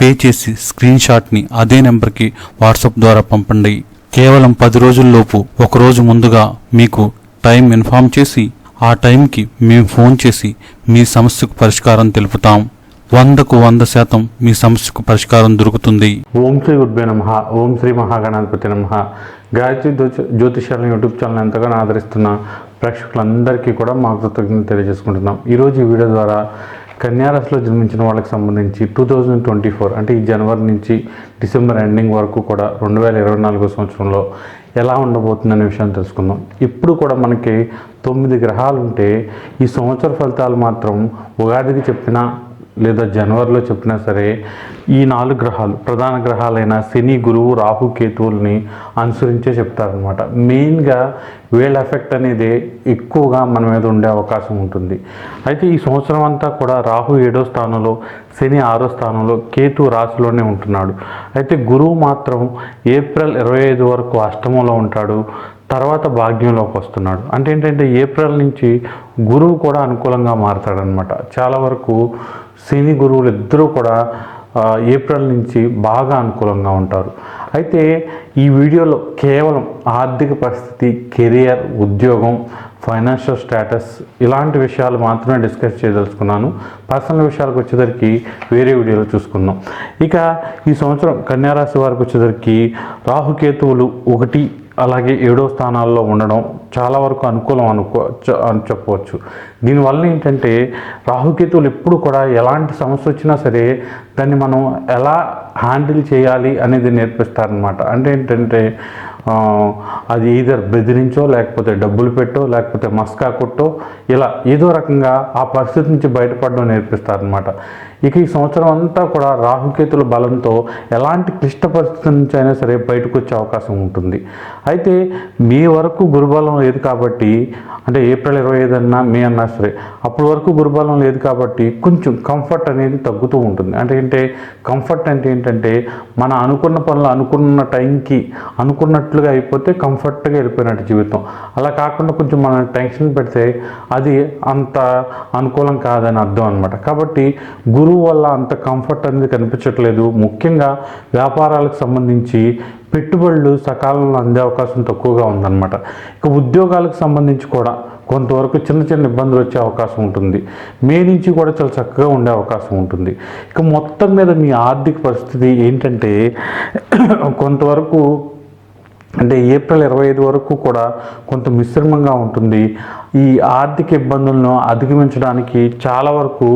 Pay చేసి screen షాట్ని అదే నెంబర్కి వాట్సాప్ ద్వారా పంపండి. కేవలం పది రోజుల్లోపు ఒక రోజు ముందుగా మీకు టైం ఇన్ఫామ్ చేసి ఆ టైంకి మేము ఫోన్ చేసి మీ సమస్యకు పరిష్కారం తెలుపుతాం. వందకు వంద శాతం మీ సమస్యకు పరిష్కారం దొరుకుతుంది. ఓం శ్రీ గురుభ్యో నమ. ఓం శ్రీ మహాగణాధిపతి నమ. గాయత్రి జ్యోతి- యూట్యూబ్ ఛానల్ ఎంతగానో ఆదరిస్తున్న ప్రేక్షకులందరికీ కూడా మా కృతజ్ఞత తెలియజేసుకుంటున్నాం. ఈరోజు ఈ వీడియో ద్వారా కన్యారాశిలో జన్మించిన వాళ్ళకి సంబంధించి టూ థౌజండ్ ట్వంటీ ఫోర్ అంటే ఈ జనవరి నుంచి డిసెంబర్ ఎండింగ్ వరకు కూడా రెండు వేల ఇరవై నాలుగో సంవత్సరంలో ఎలా ఉండబోతుందనే విషయాన్ని తెలుసుకుందాం. ఇప్పుడు కూడా మనకి తొమ్మిది గ్రహాలు ఉంటే ఈ సంవత్సర ఫలితాలు మాత్రం ఉగాదికి చెప్పిన లేదా జనవరిలో చెప్పినా సరే ఈ నాలుగు గ్రహాలు ప్రధాన గ్రహాలైన శని గురువు రాహు కేతువుల్ని అనుసరించే చెప్తారనమాట మెయిన్గా వేల్ ఎఫెక్ట్ అనేది ఎక్కువగా మన మీద ఉండే అవకాశం ఉంటుంది. అయితే ఈ సంవత్సరం అంతా కూడా రాహు ఏడో స్థానంలో శని ఆరో స్థానంలో కేతు రాశిలోనే ఉంటున్నాడు. అయితే గురువు మాత్రం ఏప్రిల్ ఇరవై ఐదు వరకు అష్టమంలో ఉంటాడు. తర్వాత భాగ్యంలోకి వస్తున్నాడు. అంటే ఏంటంటే ఏప్రిల్ నుంచి గురువు కూడా అనుకూలంగా మారతాడనమాట చాలా వరకు శని గురువులు ఇద్దరూ కూడా ఏప్రిల్ నుంచి బాగా అనుకూలంగా ఉంటారు. అయితే ఈ వీడియోలో కేవలం ఆర్థిక పరిస్థితి కెరియర్ ఉద్యోగం ఫైనాన్షియల్ స్టేటస్ ఇలాంటి విషయాలు మాత్రమే డిస్కస్ చేయదలుచుకున్నాను. పర్సనల్ విషయాలకు వచ్చేసరికి వేరే వీడియోలో చూసుకుందాం. ఇక ఈ సంవత్సరం కన్యారాశి వారికి వచ్చేసరికి రాహుకేతువులు ఒకటి అలాగే ఏడో స్థానాల్లో ఉండడం చాలా వరకు అనుకూలం అనుకో అని చెప్పవచ్చు. దీనివల్ల ఏంటంటే రాహుకేతువులు ఎప్పుడు కూడా ఎలాంటి సమస్య వచ్చినా సరే దాన్ని మనం ఎలా హ్యాండిల్ చేయాలి అనేది నేర్పిస్తారనమాట అంటే ఏంటంటే అది ఈధర్ బెదిరించో లేకపోతే డబ్బులు పెట్టో లేకపోతే మస్కా కొట్టో ఇలా ఏదో రకంగా ఆ పరిస్థితి నుంచి బయటపడడం నేర్పిస్తారనమాట ఇక ఈ సంవత్సరం అంతా కూడా రాహుకేతుల బలంతో ఎలాంటి క్లిష్ట పరిస్థితి నుంచి అయినా సరే బయటకు వచ్చే అవకాశం ఉంటుంది. అయితే మీ వరకు గురుబలం లేదు కాబట్టి అంటే ఏప్రిల్ ఇరవై ఐదు అన్నా మే అన్నా సరే అప్పటి వరకు గురుబలం లేదు కాబట్టి కొంచెం కంఫర్ట్ అనేది తగ్గుతూ ఉంటుంది. అంటే ఏంటంటే కంఫర్ట్ అంటే ఏంటంటే మన అనుకున్న పనులు అనుకున్న టైంకి అనుకున్నట్లుగా అయిపోతే కంఫర్ట్గా వెళ్ళిపోయినట్టు జీవితం. అలా కాకుండా కొంచెం మనం టెన్షన్ పెడితే అది అంత అనుకూలం కాదని అర్థం అనమాట కాబట్టి గురువు వల్ల అంత కంఫర్ట్ అనేది కనిపించట్లేదు. ముఖ్యంగా వ్యాపారాలకు సంబంధించి పెట్టుబడులు సకాలంలో అందే అవకాశం తక్కువగా ఉందన్నమాట. ఇక ఉద్యోగాలకు సంబంధించి కూడా కొంతవరకు చిన్న చిన్న ఇబ్బందులు వచ్చే అవకాశం ఉంటుంది. మే నుంచి కూడా చాలా చక్కగా ఉండే అవకాశం ఉంటుంది. ఇక మొత్తం మీద మీ ఆర్థిక పరిస్థితి ఏంటంటే కొంతవరకు అంటే ఏప్రిల్ ఇరవై ఐదు వరకు కూడా కొంత మిశ్రమంగా ఉంటుంది. ఈ ఆర్థిక ఇబ్బందులను అధిగమించడానికి చాలా వరకు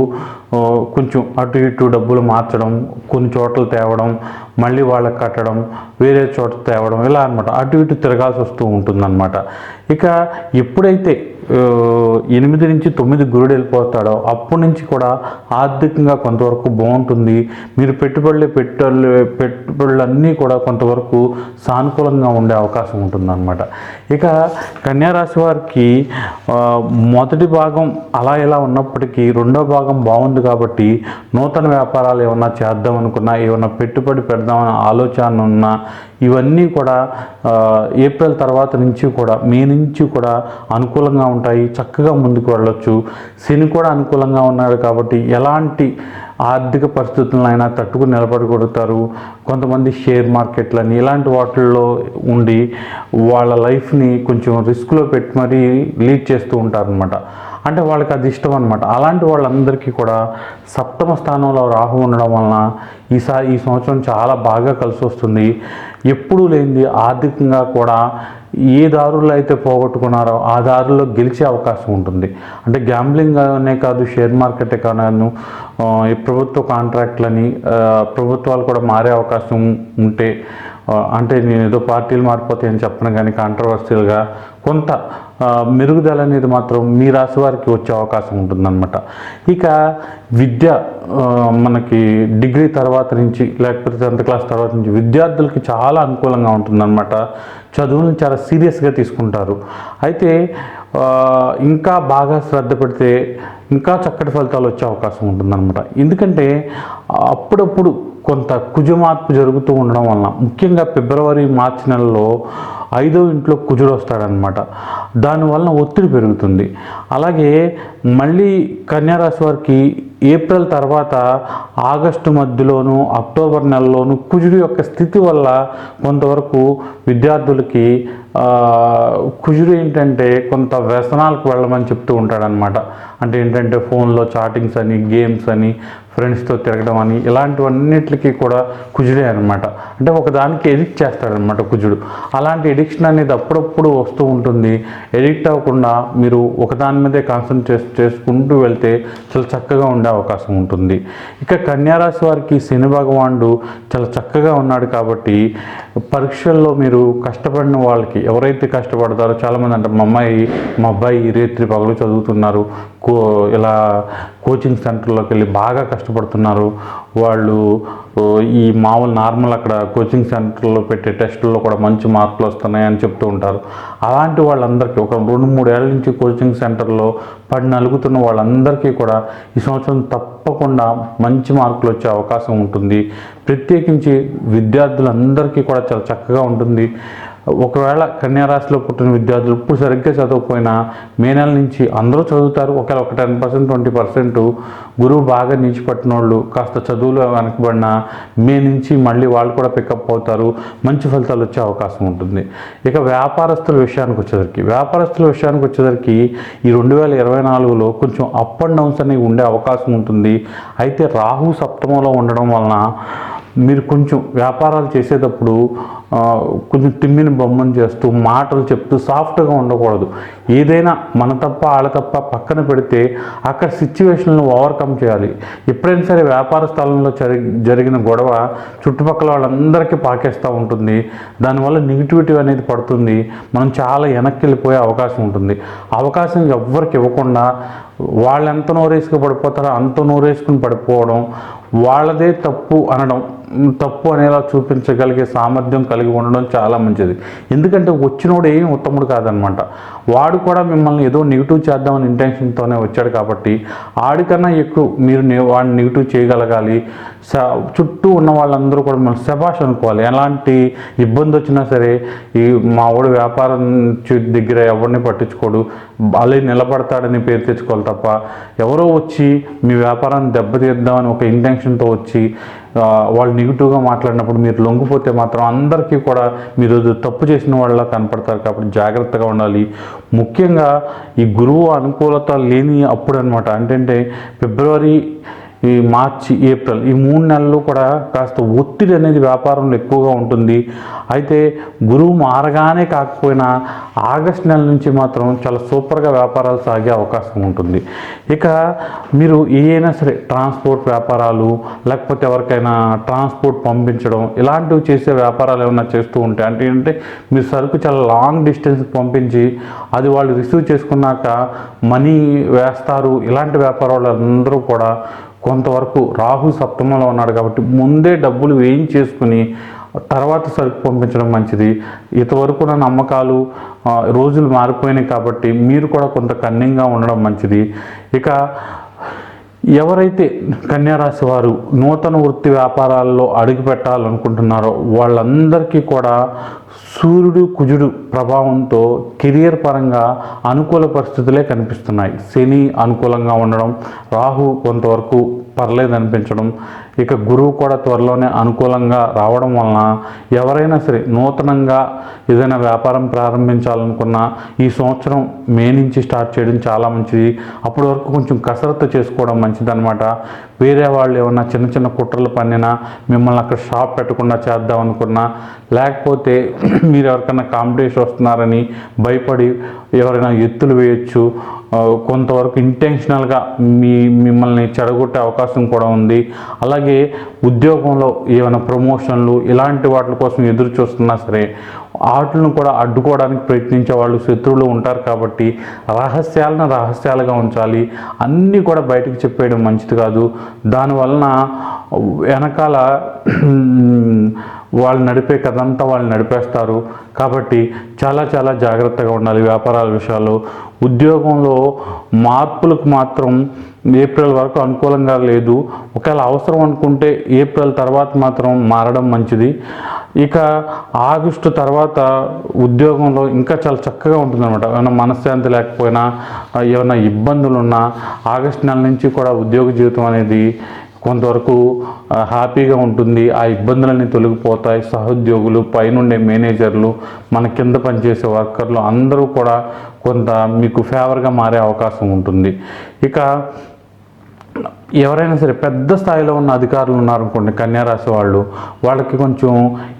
కొంచెం అటు ఇటు డబ్బులు మార్చడం కొన్ని చోట్ల తేవడం మళ్ళీ వాళ్ళకి కట్టడం వేరే చోట తేవడం ఇలా అనమాట అటు ఇటు తిరగాల్సి వస్తూ ఉంటుందన్నమాట. ఇక ఎప్పుడైతే ఎనిమిది నుంచి తొమ్మిది గురుడు వెళ్ళిపోతాడో. అప్పటి నుంచి కూడా ఆర్థికంగా కొంతవరకు బాగుంటుంది. మీరు పెట్టుబడులు పెట్టుబడులు పెట్టుబడులన్నీ కూడా కొంతవరకు సానుకూలంగా ఉండే అవకాశం ఉంటుందన్నమాట. ఇక కన్యారాశి వారికి మొదటి భాగం అలా ఇలా ఉన్నప్పటికీ రెండో భాగం బాగుంది కాబట్టి నూతన వ్యాపారాలు ఏమన్నా చేద్దాం అనుకున్నా ఏమన్నా పెట్టుబడి పెడదామన్న ఆలోచన ఉన్నా ఇవన్నీ కూడా ఏప్రిల్ తర్వాత నుంచి కూడా మే నుంచి కూడా అనుకూలంగా ఉంటాయి. చక్కగా ముందుకు వెళ్ళొచ్చు. శని కూడా అనుకూలంగా ఉన్నాడు కాబట్టి ఎలాంటి ఆర్థిక పరిస్థితులైనా తట్టుకుని నిలబడగలుగుతారు. కొంతమంది షేర్ మార్కెట్లని ఇలాంటి వాటిల్లో ఉండి వాళ్ళ లైఫ్ని కొంచెం రిస్క్లో పెట్టి మరీ లీడ్ చేస్తూ ఉంటారనమాట అంటే వాళ్ళకి అది ఇష్టం అనమాట అలాంటి వాళ్ళందరికీ కూడా సప్తమ స్థానంలో రాహు ఉండడం వలన ఈసారి ఈ సంవత్సరం చాలా బాగా కలిసి వస్తుంది. ఎప్పుడూ లేనిది ఆర్థికంగా కూడా ఏ దారుల్లో అయితే పోగొట్టుకున్నారో ఆ దారుల్లో గెలిచే అవకాశం ఉంటుంది. అంటే గ్యాంబ్లింగ్ అనే కాదు షేర్ మార్కెట్ కాను ఈ ప్రభుత్వ కాంట్రాక్ట్లని ప్రభుత్వాలు కూడా మారే అవకాశం ఉంటే అంటే నేను ఏదో పార్టీలు మారిపోతాయని చెప్పను కానీ కాంట్రవర్సీలుగా కొంత మెరుగుదల అనేది మాత్రం మీ రాశి వారికి వచ్చే అవకాశం ఉంటుందన్నమాట. ఇక విద్య మనకి డిగ్రీ తర్వాత నుంచి లేకపోతే టెన్త్ క్లాస్ తర్వాత నుంచి విద్యార్థులకి చాలా అనుకూలంగా ఉంటుందన్నమాట. చదువులను చాలా సీరియస్గా తీసుకుంటారు. అయితే ఇంకా బాగా శ్రద్ధ పెడితే ఇంకా చక్కటి ఫలితాలు వచ్చే అవకాశం ఉంటుందన్నమాట. ఎందుకంటే అప్పుడప్పుడు కొంత కుజు మార్పు జరుగుతూ ఉండడం వలన ముఖ్యంగా ఫిబ్రవరి మార్చి నెలలో ఐదో ఇంట్లో కుజుడు వస్తాడనమాట దానివలన ఒత్తిడి పెరుగుతుంది. అలాగే మళ్ళీ కన్యారాశి వారికి ఏప్రిల్ తర్వాత ఆగస్టు మధ్యలోను అక్టోబర్ నెలలోను కుజుడు యొక్క స్థితి వల్ల కొంతవరకు విద్యార్థులకి కుజుడు ఏంటంటే కొంత వ్యసనాలకు వెళ్ళమని చెప్తూ ఉంటాడనమాట అంటే ఏంటంటే ఫోన్లో చాటింగ్స్ అని గేమ్స్ అని ఫ్రెండ్స్తో తిరగడం అని ఇలాంటివన్నిటికీ కూడా కుజుడే అనమాట అంటే ఒకదానికి ఎడిక్ట్ చేస్తాడనమాట కుజుడు. అలాంటి ఎడిక్షన్ అనేది అప్పుడప్పుడు వస్తూ ఉంటుంది. ఎడిక్ట్ అవ్వకుండా మీరు ఒకదాని మీదే కాన్సన్ట్రేట్ చేసుకుంటూ వెళ్తే చాలా చక్కగా ఉండే అవకాశం ఉంటుంది. ఇక కన్యారాశి వారికి శని భగవానుడు చాలా చక్కగా ఉన్నాడు కాబట్టి పరీక్షల్లో మీరు కష్టపడిన వాళ్ళకి ఎవరైతే కష్టపడతారో చాలామంది అంటే మా అమ్మాయి మా అబ్బాయి రేత్రి పగలు చదువుతున్నారు కో ఇలా కోచింగ్ సెంటర్లోకి వెళ్ళి బాగా కష్టపడుతున్నారు. వాళ్ళు ఈ మామూలు నార్మల్ అక్కడ కోచింగ్ సెంటర్లో పెట్టే టెస్టుల్లో కూడా మంచి మార్కులు వస్తున్నాయని చెప్తూ ఉంటారు. అలాంటి వాళ్ళందరికీ ఒక రెండు మూడు ఏళ్ళ నుంచి కోచింగ్ సెంటర్లో పడి నలుగుతున్న వాళ్ళందరికీ కూడా ఈ సంవత్సరం తప్పకుండా మంచి మార్కులు వచ్చే అవకాశం ఉంటుంది. ప్రత్యేకించి విద్యార్థులందరికీ కూడా చాలా చక్కగా ఉంటుంది. ఒకవేళ కన్యారాశిలో పుట్టిన విద్యార్థులు ఇప్పుడు సరిగ్గా చదవకపోయినా మే నెల నుంచి అందరూ చదువుతారు. ఒకవేళ ఒక టెన్ పర్సెంట్ ట్వంటీ పర్సెంట్ గురువు బాగా నిలిచి పట్టిన వాళ్ళు కాస్త చదువులో వెనకబడిన మే నుంచి మళ్ళీ వాళ్ళు కూడా పికప్ అవుతారు. మంచి ఫలితాలు వచ్చే అవకాశం ఉంటుంది. ఇక వ్యాపారస్తుల విషయానికి వచ్చేసరికి వ్యాపారస్తుల విషయానికి వచ్చేసరికి ఈ రెండు వేల ఇరవై నాలుగులో కొంచెం అప్ అండ్ డౌన్స్ అనేవి ఉండే అవకాశం ఉంటుంది. అయితే రాహు సప్తమంలో ఉండడం వలన మీరు కొంచెం వ్యాపారాలు చేసేటప్పుడు కొంచెం తిమ్మిని బొమ్మను చేస్తూ మాటలు చెప్తూ సాఫ్ట్గా ఉండకూడదు. ఏదైనా మన తప్ప వాళ్ళ తప్ప పక్కన పెడితే అక్కడ సిచ్యువేషన్లు ఓవర్కమ్ చేయాలి. ఎప్పుడైనా సరే వ్యాపార స్థలంలో జరిగి జరిగిన గొడవ చుట్టుపక్కల వాళ్ళందరికీ పాకేస్తూ ఉంటుంది. దానివల్ల నెగిటివిటీ అనేది పడుతుంది. మనం చాలా వెనక్కి వెళ్ళిపోయే అవకాశం ఉంటుంది. అవకాశం ఎవ్వరికి ఇవ్వకుండా వాళ్ళు ఎంత నోరేసుకు పడిపోతారో అంత నోరేసుకుని పడిపోవడం వాళ్ళదే తప్పు అనడం తప్పు అనేలా చూపించగలిగే సామర్థ్యం కలిగి ఉండడం చాలా మంచిది. ఎందుకంటే వచ్చినోడు ఏం ఉత్తముడు కాదనమాట. వాడు కూడా మిమ్మల్ని ఏదో నెగిటివ్ చేద్దామని ఇంటెన్షన్తోనే వచ్చాడు కాబట్టి ఆడికన్నా ఎక్కువ మీరు వాడిని నెగిటివ్ చేయగలగాలి. స చుట్టూ ఉన్న వాళ్ళందరూ కూడా మిమ్మల్ని శబాష్ అనుకోవాలి. ఎలాంటి ఇబ్బంది వచ్చినా సరే ఈ మా వాడు వ్యాపారం దగ్గర ఎవరిని పట్టించుకోడు. అలా నిలబడతాడని పేరు తెచ్చుకోవాలి తప్ప ఎవరో వచ్చి మీ వ్యాపారాన్ని దెబ్బతీద్దామని ఒక ఇంటెన్షన్తో వచ్చి వాళ్ళు నెగిటివ్గా మాట్లాడినప్పుడు మీరు లొంగిపోతే మాత్రం అందరికీ కూడా మీరు తప్పు చేసిన వాళ్ళ కనపడతారు కాబట్టి జాగ్రత్తగా ఉండాలి. ముఖ్యంగా ఈ గురువు అనుకూలత లేని అప్పుడు అనమాట అంటే ఫిబ్రవరి ఈ మార్చి ఏప్రిల్ ఈ మూడు నెలలు కూడా కాస్త ఒత్తిడి అనేది వ్యాపారంలో ఎక్కువగా ఉంటుంది. అయితే గురువు మారగానే కాకపోయినా ఆగస్ట్ నెల నుంచి మాత్రం చాలా సూపర్గా వ్యాపారాలు సాగే అవకాశం ఉంటుంది. ఇక మీరు ఏదైనా సరే ట్రాన్స్పోర్ట్ వ్యాపారాలు లేకపోతే ఎవరికైనా ట్రాన్స్పోర్ట్ పంపించడం ఇలాంటివి చేసే వ్యాపారాలు ఏమైనా చేస్తూ ఉంటే అంటే ఏంటంటే మీరు సరుకు చాలా లాంగ్ డిస్టెన్స్ పంపించి అది వాళ్ళు రిసీవ్ చేసుకున్నాక మనీ వేస్తారు. ఇలాంటి వ్యాపారాలు అందరూ కూడా కొంతవరకు రాహు సప్తమంలో ఉన్నాడు కాబట్టి ముందే డబ్బులు వేయించేసుకుని తర్వాత సరుకు పంపించడం మంచిది. ఇంతవరకు నా నమ్మకాలు రోజులు మారిపోయినాయి కాబట్టి మీరు కూడా కొంత కన్నింగ్గా ఉండడం మంచిది. ఇక ఎవరైతే కన్యారాశి వారు నూతన వృత్తి వ్యాపారాల్లో అడుగు పెట్టాలనుకుంటున్నారో వాళ్ళందరికీ కూడా సూర్యుడు కుజుడు ప్రభావంతో కెరియర్ పరంగా అనుకూల పరిస్థితులే కనిపిస్తున్నాయి. శని అనుకూలంగా ఉండడం రాహు కొంతవరకు పర్లేదు అనిపించడం ఇక గురువు కూడా త్వరలోనే అనుకూలంగా రావడం వలన ఎవరైనా సరే నూతనంగా ఏదైనా వ్యాపారం ప్రారంభించాలనుకున్నా ఈ సంవత్సరం మే నుంచి స్టార్ట్ చేయడం చాలా మంచిది. అప్పటి వరకు కొంచెం కసరత్తు చేసుకోవడం మంచిదన్నమాట. వేరే వాళ్ళు ఏమన్నా చిన్న చిన్న కుట్రలు పన్నినా మిమ్మల్ని అక్కడ షాప్ పెట్టకుండా చేద్దాం అనుకున్నా లేకపోతే మీరు ఎవరికైనా కాంపిటీషన్ వస్తున్నారని భయపడి ఎవరైనా ఎత్తులు వేయచ్చు కొంతవరకు ఇంటెన్షనల్గా మీ మిమ్మల్ని చెడగొట్టే అవకాశం కూడా ఉంది. అలాగే ఉద్యోగంలో ఏమైనా ప్రమోషన్లు ఇలాంటి వాటి కోసం ఎదురు చూస్తున్నా సరే ఆటలను కూడా అడ్డుకోవడానికి ప్రయత్నించే వాళ్ళు శత్రువులు ఉంటారు కాబట్టి రహస్యాలను రహస్యాలుగా ఉంచాలి. అన్నీ కూడా బయటకు చెప్పేయడం మంచిది కాదు. దానివలన వెనకాల వాళ్ళు నడిపే కథంతా వాళ్ళు నడిపేస్తారు. కాబట్టి చాలా చాలా జాగ్రత్తగా ఉండాలి వ్యాపారాల విషయాల్లో. ఉద్యోగంలో మార్పులకు మాత్రం ఏప్రిల్ వరకు అనుకూలంగా లేదు. ఒకవేళ అవసరం అనుకుంటే ఏప్రిల్ తర్వాత మాత్రం మారడం మంచిది. ఇక ఆగస్టు తర్వాత ఉద్యోగంలో ఇంకా చాలా చక్కగా ఉంటుందన్నమాట. ఏమైనా మనశ్శాంతి లేకపోయినా ఏమైనా ఇబ్బందులు ఉన్నా ఆగస్టు నెల నుంచి కూడా ఉద్యోగ జీవితం అనేది కొంతవరకు హ్యాపీగా ఉంటుంది. ఆ ఇబ్బందులన్నీ తొలగిపోతాయి. సహోద్యోగులు పైనుండే మేనేజర్లు మన కింద పనిచేసే వర్కర్లు అందరూ కూడా కొంత మీకు ఫేవర్గా మారే అవకాశం ఉంటుంది. ఇక ఎవరైనా సరే పెద్ద స్థాయిలో ఉన్న అధికారులు ఉన్నారనుకోండి కన్యారాశి వాళ్ళు వాళ్ళకి కొంచెం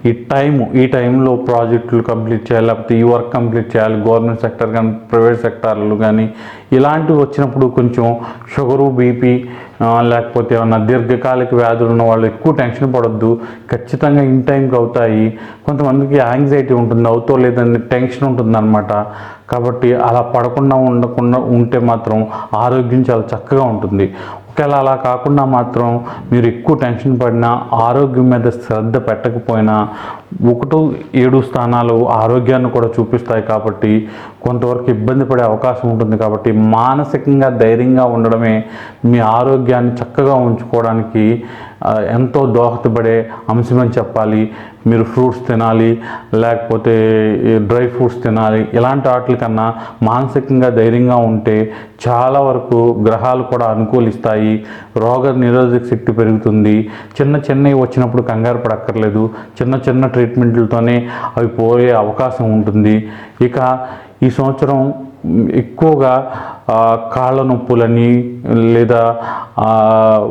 ఈ టైము ఈ టైంలో ప్రాజెక్టులు కంప్లీట్ చేయాలి లేకపోతే ఈ వర్క్ కంప్లీట్ చేయాలి గవర్నమెంట్ సెక్టర్ కానీ ప్రైవేట్ సెక్టార్లు కానీ ఇలాంటివి వచ్చినప్పుడు కొంచెం షుగరు బీపీ లేకపోతే ఏమన్నా దీర్ఘకాలిక వ్యాధులు ఉన్న వాళ్ళు ఎక్కువ టెన్షన్ పడొద్దు. ఖచ్చితంగా ఇన్ టైంకి అవుతాయి. కొంతమందికి యాంగ్జైటీ ఉంటుంది అవుతో లేదని టెన్షన్ ఉంటుందన్నమాట. కాబట్టి అలా పడకుండా ఉండకుండా ఉంటే మాత్రం ఆరోగ్యం చాలా చక్కగా ఉంటుంది. ఒకవేళ అలా కాకుండా మాత్రం మీరు ఎక్కువ టెన్షన్ పడినా ఆరోగ్యం మీద శ్రద్ధ పెట్టకపోయినా ఒకటో ఏడు స్థానాలు ఆరోగ్యాన్ని కూడా చూపిస్తాయి కాబట్టి కొంతవరకు ఇబ్బంది పడే అవకాశం ఉంటుంది కాబట్టి మానసికంగా ధైర్యంగా ఉండడమే మీ ఆరోగ్యాన్ని చక్కగా ఉంచుకోవడానికి ఎంతో దోహదపడే అంశమని చెప్పాలి. మీరు ఫ్రూట్స్ తినాలి లేకపోతే డ్రై ఫ్రూట్స్ తినాలి ఇలాంటి వాటి కన్నా మానసికంగా ధైర్యంగా ఉంటే చాలా వరకు గ్రహాలు కూడా అనుకూలిస్తాయి. రోగ నిరోధక శక్తి పెరుగుతుంది. చిన్న చిన్నవి వచ్చినప్పుడు కంగారు పడక్కర్లేదు. చిన్న చిన్న ట్రీట్మెంట్లతోనే అవి పోయే అవకాశం ఉంటుంది. ఇక ఈ సంవత్సరం ఎక్కువగా కాళ్ళ నొప్పులని లేదా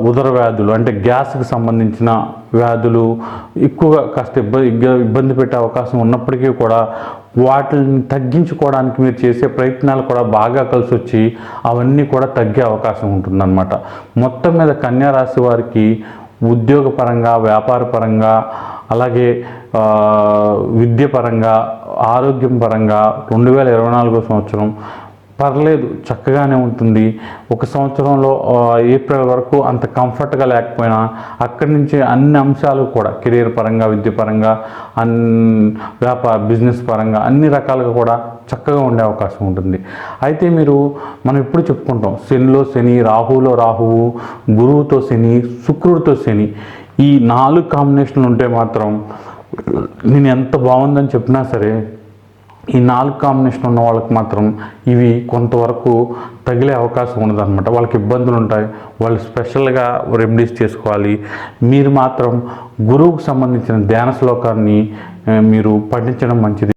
ఉదర వ్యాధులు అంటే గ్యాస్కి సంబంధించిన వ్యాధులు ఎక్కువగా కాస్త ఇబ్బంది ఇబ్బంది పెట్టే అవకాశం ఉన్నప్పటికీ కూడా వాటిని తగ్గించుకోవడానికి మీరు చేసే ప్రయత్నాలు కూడా బాగా కలిసి వచ్చి అవన్నీ కూడా తగ్గే అవకాశం ఉంటుందన్నమాట. మొత్తం మీద కన్యా రాశి వారికి ఉద్యోగపరంగా వ్యాపారపరంగా అలాగే విద్యపరంగా ఆరోగ్యం పరంగా రెండు వేల ఇరవై నాలుగో సంవత్సరం పర్లేదు చక్కగానే ఉంటుంది. ఒక సంవత్సరంలో ఏప్రిల్ వరకు అంత కంఫర్ట్గా లేకపోయినా అక్కడి నుంచి అన్ని అంశాలు కూడా కెరీర్ పరంగా విద్య పరంగా అన్ వ్యాపార బిజినెస్ పరంగా అన్ని రకాలుగా కూడా చక్కగా ఉండే అవకాశం ఉంటుంది. అయితే మీరు మనం ఎప్పుడు చెప్పుకుంటాం శనిలో శని రాహులో రాహువు గురువుతో శని శుక్రుడితో శని ఈ నాలుగు కాంబినేషన్లు ఉంటే మాత్రం నేను ఎంత బాగుందని చెప్పినా సరే ఈ నాలుగు కాంబినేషన్ ఉన్న వాళ్ళకి మాత్రం ఇవి కొంతవరకు తగిలే అవకాశం ఉండదన్నమాట. వాళ్ళకి ఇబ్బందులు ఉంటాయి. వాళ్ళు స్పెషల్గా రెమెడీస్ చేసుకోవాలి. మీరు మాత్రం గురువుకు సంబంధించిన ధ్యాన శ్లోకాన్ని మీరు పఠించడం మంచిది.